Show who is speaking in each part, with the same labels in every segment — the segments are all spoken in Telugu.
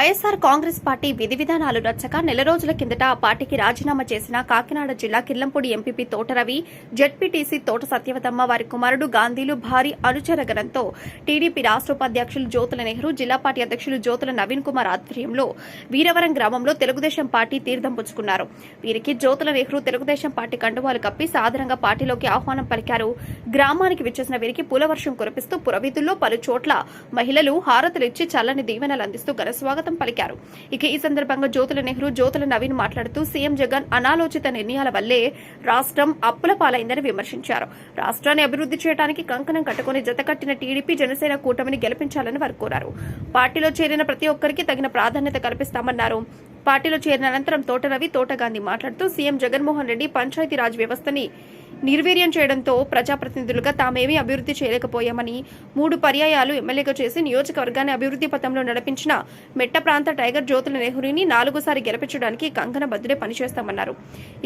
Speaker 1: వైఎస్ఆర్ కాంగ్రెస్ పార్టీ విధి విధానాలు నచ్చక నెల రోజుల కిందట ఆ పార్టీకి రాజీనామా చేసిన కాకినాడ జిల్లా కిర్లంపూడి ఎంపీపీ తోటరవి జడ్పీటీసీ తోట సత్యవతమ్మ వారి కుమారుడు గాంధీలు భారీ అనుచరగనంతో టీడీపీ రాష్ట్ర ఉపాధ్యక్షులు జ్యోతుల నెహ్రూ జిల్లా పార్టీ అధ్యక్షులు జ్యోతుల నవీన్ కుమార్ ఆధ్వర్యంలో వీరవరం గ్రామంలో తెలుగుదేశం పార్టీ తీర్థం పుచ్చుకున్నారు. వీరికి జ్యోతుల నెహ్రూ తెలుగుదేశం పార్టీ కండువాలు కప్పి సాధారణంగా పార్టీలోకి ఆహ్వానం పలికారు. గ్రామానికి విచ్చేసిన వీరికి పూలవర్షం కురిపిస్తూ పురవీధుల్లో పలు చోట్ల మహిళలు హారతులిచ్చి చల్లని దీవెనలు అందిస్తూ ఘనస్వాగతం పలికారు. ఇక ఈ సందర్భంగా జ్యోతుల నెహ్రూ జ్యోతుల నవీన్ మాట్లాడుతూ సీఎం జగన్ అనాలోచిత నిర్ణయాల వల్లే రాష్ట్రం అప్పుల పాలైందని విమర్శించారు. రాష్ట్రాన్ని అభివృద్ధి చేయడానికి కంకణం కట్టుకుని జతకట్టిన టీడీపీ జనసేన కూటమిని గెలిపించాలని వారు కోరారు. పార్టీలో చేరిన ప్రతి ఒక్కరికి తగిన ప్రాధాన్యత కల్పిస్తామన్నారు. పార్టీలో చేరిన అనంతరం తోట రవి తోటగాంధీ మాట్లాడుతూ సీఎం జగన్మోహన్ రెడ్డి పంచాయతీరాజ్ వ్యవస్థని నిర్వీర్యం చేయడంతో ప్రజాప్రతినిధులుగా తామేమీ అభివృద్ధి చేయలేకపోయామని మూడు పర్యాయాలు ఎమ్మెల్యేగా చేసి నియోజకవర్గాన్ని అభివృద్ధి పథంలో నడిపించిన మెట్ట ప్రాంత టైగర్ జ్యోతుల నెహ్రూని నాలుగోసారి గెలిపించడానికి కంకణ బద్దులే పనిచేస్తామన్నారు.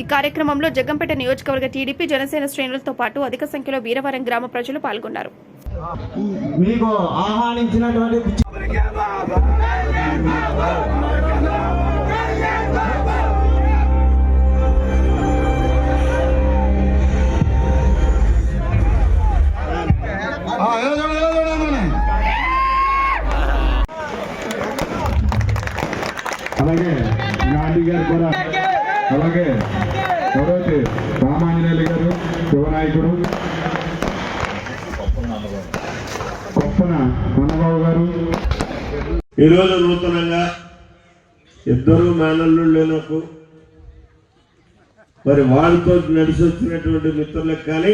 Speaker 1: ఈ కార్యక్రమంలో జగ్గంపేట నియోజకవర్గ టీడీపీ జనసేన శ్రేణులతో పాటు అధిక సంఖ్యలో వీరవరం గ్రామ ప్రజలు పాల్గొన్నారు.
Speaker 2: మీకు ఆహ్వానించినటువంటి
Speaker 3: అలాగే గాంధీ గారు కూడా అలాగే ఎవరైతే రామాంజనేయులు గారు శివనాయకుడు కొప్పన కన్నబాబు గారు.
Speaker 4: ఈరోజు నూతనంగా ఇద్దరు మేనల్లు నాకు మరి వాళ్ళతో నడిచి వచ్చినటువంటి మిత్రులకు కానీ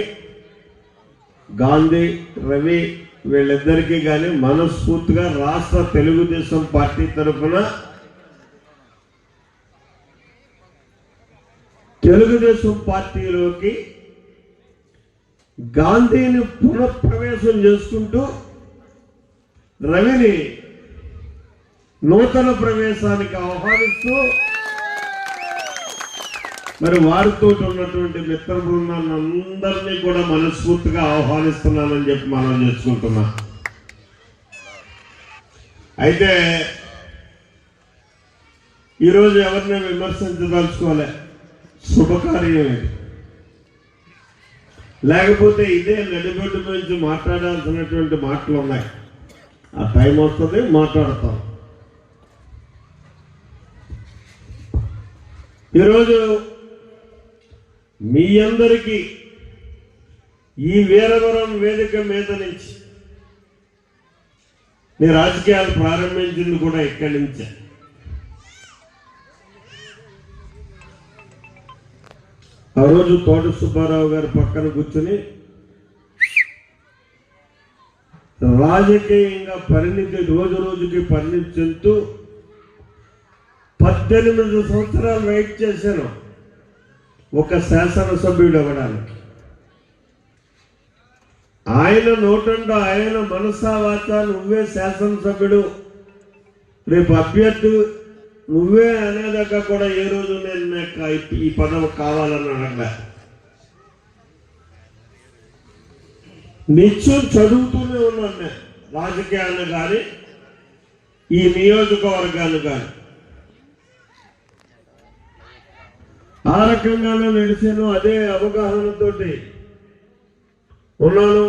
Speaker 4: గాంధీ రవి వీళ్ళిద్దరికీ కానీ మనస్ఫూర్తిగా రాష్ట్ర తెలుగుదేశం పార్టీ తరఫున తెలుగుదేశం పార్టీలోకి గాంధీని పునఃప్రవేశం చేసుకుంటూ రవిని నూతన ప్రవేశానికి ఆహ్వానిస్తూ మరి వారితో ఉన్నటువంటి మిత్ర బృందాన్ని అందరినీ కూడా మనస్ఫూర్తిగా ఆహ్వానిస్తున్నానని చెప్పి మనం చేసుకుంటున్నా అయితే ఈరోజు ఎవరిని విమర్శించదలుచుకోలే? శుభకార్యం లేకపోతే ఇదే నడిబొడ్డు గురించి మాట్లాడాల్సినటువంటి మాటలు ఉన్నాయి. ఆ టైం వస్తుంది మాట్లాడతాం. ఈరోజు మీ అందరికీ ఈ వీరవరం వేదిక మీద నుంచి నేను రాజకీయాలు ప్రారంభించింది కూడా ఇక్కడి నుంచే. ఆ రోజు తోట సుబ్బారావు గారి పక్కన కూర్చుని రాజకీయంగా పరిణితి రోజు రోజుకి పరిణితి చెందుతూ పద్దెనిమిది సంవత్సరాలు వెయిట్ చేశాను. ఒక శాసనసభ్యుడు అవ్వడానికి ఆయన నోటండు ఆయన మనసా వాచ నువ్వే శాసనసభ్యుడు. రేపు అభ్యర్థి నువ్వే అనేదాకా కూడా ఏ రోజు నేను నాకు ఈ పదవి కావాలని అడగ నిత్యం చదువుతూనే ఉన్నాను నేను. కానీ ఈ నియోజకవర్గాలు కానీ ఆ రకంగానే నడిచాను అదే అవగాహనతో ఉన్నాను.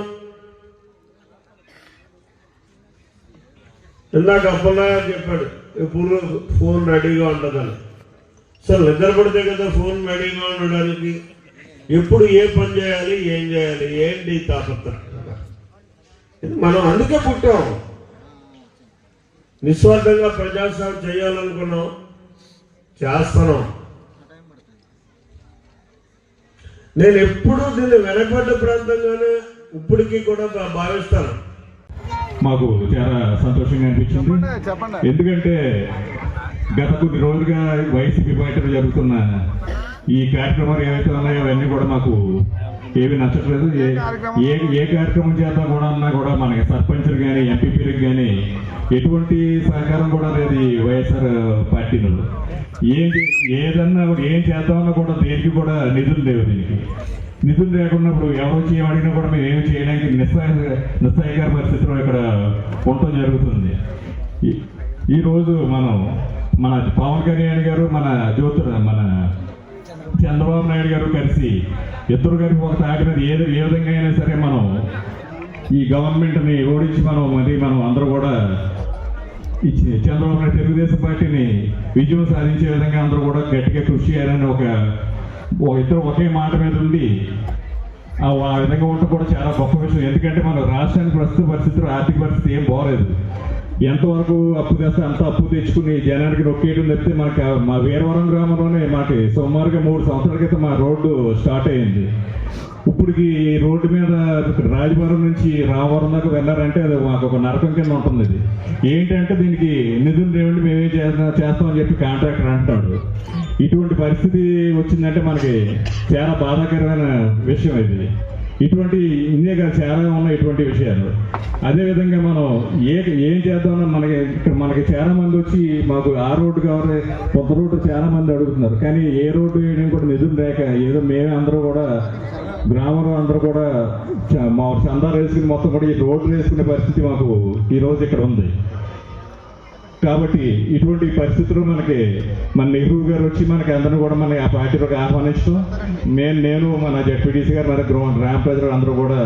Speaker 4: ఇందాక అప్పలనాయ చెప్పాడు ఎప్పుడు ఫోన్ రెడీగా ఉండదని. సార్ నిద్ర పడితే కదా ఫోన్ రెడీగా ఉండడానికి? ఎప్పుడు ఏ పని చేయాలి ఏం చేయాలి ఏంటి తాపత్ర? మనం అందుకే పుట్టాం. నిస్వార్థంగా ప్రజాసేవ చేయాలనుకున్నాం చేస్తున్నాం. నేను ఎప్పుడు దీన్ని వెనకబడ్డ ప్రాంతంగానే ఇప్పటికీ కూడా భావిస్తాను.
Speaker 3: మాకు చాలా సంతోషంగా అనిపించింది. ఎందుకంటే గత కొద్ది రోజులుగా వైసీపీ పార్టీలో జరుగుతున్న ఈ కార్యక్రమాలు ఏవైతే ఉన్నాయో అవన్నీ కూడా మాకు ఏవి నచ్చట్లేదు. ఏ- ఏ ఏ కార్యక్రమం చేద్దాం కూడా అన్నా కూడా మనకి సర్పంచులు కానీ ఎంపీపీలకు కానీ ఎటువంటి సహకారం కూడా లేదు ఈ వైఎస్ఆర్ పార్టీలో ఏంటి ఏదన్నా కూడా ఏం చేద్దామన్నా కూడా దేనికి కూడా నిధులు లేవు దీనికి. నిధులు లేకున్నప్పుడు ఎవరు ఏం అడిగినా కూడా మేము ఏమి చేయడానికి నిస్సహాయ నిస్సహాయకర పరిస్థితిలో ఇక్కడ ఉండటం జరుగుతుంది. ఈ- ఈరోజు మనం మన పవన్ కళ్యాణ్ గారు మన జ్యోతి మన చంద్రబాబు నాయుడు గారు కలిసి ఇద్దరు కలిపి ఒక తాకినది ఏది ఏ విధంగా అయినా సరే మనం ఈ గవర్నమెంట్ని ఓడించి మనం మరి మనం అందరూ కూడా ఇచ్చి చంద్రబాబు నాయుడు తెలుగుదేశం పార్టీని విజయం సాధించే విధంగా అందరూ కూడా గట్టిగా కృషి చేయాలని ఒక ఇద్దరు ఒకే మాట మీద ఉండి ఆ విధంగా ఉండటం కూడా చాలా గొప్ప విషయం. ఎందుకంటే మన రాష్ట్రానికి ప్రస్తుత పరిస్థితులు ఆర్థిక పరిస్థితి ఏం బాగలేదు. ఎంతవరకు అప్పు తెస్తే అంత అప్పు తెచ్చుకుని జనానికి నొక్కేయడం తప్పితే మనకి మా వీరవరం గ్రామంలోనే మాకు సుమారుగా మూడు సంవత్సరాల క్రితం మా రోడ్డు స్టార్ట్ అయింది ఇప్పటికి రోడ్డు మీద రాజభవనం నుంచి రామవరం దాకా వెళ్ళారంటే అది మాకు ఒక నరకం కింద ఉంటుంది ఇది. ఏంటంటే దీనికి నిధులు లేవండి మేమేం చేస్తాం చేస్తామని చెప్పి కాంట్రాక్టర్ అంటాడు ఇటువంటి పరిస్థితి వచ్చిందంటే మనకి చాలా బాధాకరమైన విషయం ఇది. ఇటువంటి ఇండియా చాలా ఉన్నాయి ఇటువంటి విషయాలు. అదేవిధంగా మనం ఏ ఏం చేద్దామన్నా మనకి ఇక్కడ మనకి చాలా మంది వచ్చి మాకు ఆ రోడ్డు కావాలి కొత్త రోడ్డు చాలా మంది అడుగుతున్నారు. కానీ ఏ రోడ్డు వేయడం కూడా నిధులు లేక ఏదో మేమే అందరూ కూడా గ్రామంలో అందరూ కూడా చ- మా చందాలు వేసుకుని మొత్తం కూడా ఈ రోడ్లు వేసుకునే పరిస్థితి మాకు ఈ రోజు ఇక్కడ ఉంది. కాబట్టి ఇటువంటి పరిస్థితుల్లో మనకి మన నెహ్రూ గారు వచ్చి మనకి అందరూ కూడా మన ఆ పార్టీలోకి ఆహ్వానించడం. నేను నేను మన జడ్పీటీసీ గారు మన గృహ గ్రామ ప్రజలు అందరూ కూడా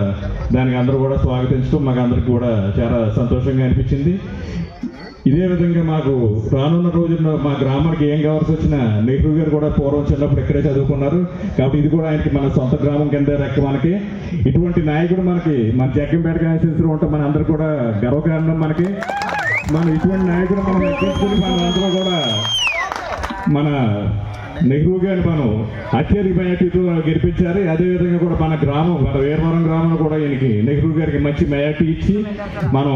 Speaker 3: దానికి అందరూ కూడా స్వాగతించడం మాకు అందరికీ కూడా చాలా సంతోషంగా అనిపించింది. ఇదే విధంగా మాకు రానున్న రోజుల్లో మా గ్రామానికి ఏం కావాల్సి వచ్చినా నెహ్రూ గారు కూడా పూర్వం చిన్నప్పుడు ఇక్కడే చదువుకున్నారు. కాబట్టి ఇది కూడా ఆయనకి మన సొంత గ్రామం కింద లెక్క మనకి. ఇటువంటి నాయకుడు మనకి మన జగ్గంపేట కాన్స్టిట్యూన్సీలో ఉంటే మన అందరు కూడా గర్వకారణం మనకి. మనం ఇటువంటి నాయకుడు మనం ఎక్కించుకుని మనం అందరూ కూడా మన నెహ్రూ గారిని మనం అత్యధిక మెజార్టీతో గెలిపించారు అదేవిధంగా కూడా మన గ్రామం మన వీరవరం గ్రామంలో కూడా ఈయనకి నెహ్రూ గారికి మంచి మెజార్టీ ఇచ్చి మనం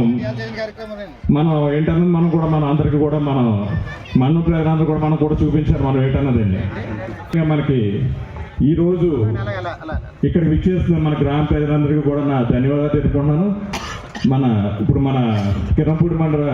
Speaker 3: మనం ఏంటన్నది మనం కూడా మన అందరికి కూడా మనం మన ప్రజలందరూ కూడా మనం కూడా చూపించారు మనం ఏంటన్నదండి ఇంకా మనకి ఈరోజు ఇక్కడ విచ్చేస్తున్న మన గ్రామ ప్రజలందరికీ కూడా నా ధన్యవాదాలు తెలుపుకుంటున్నాను. మన ఇప్పుడు మన కిరంపూడి మండల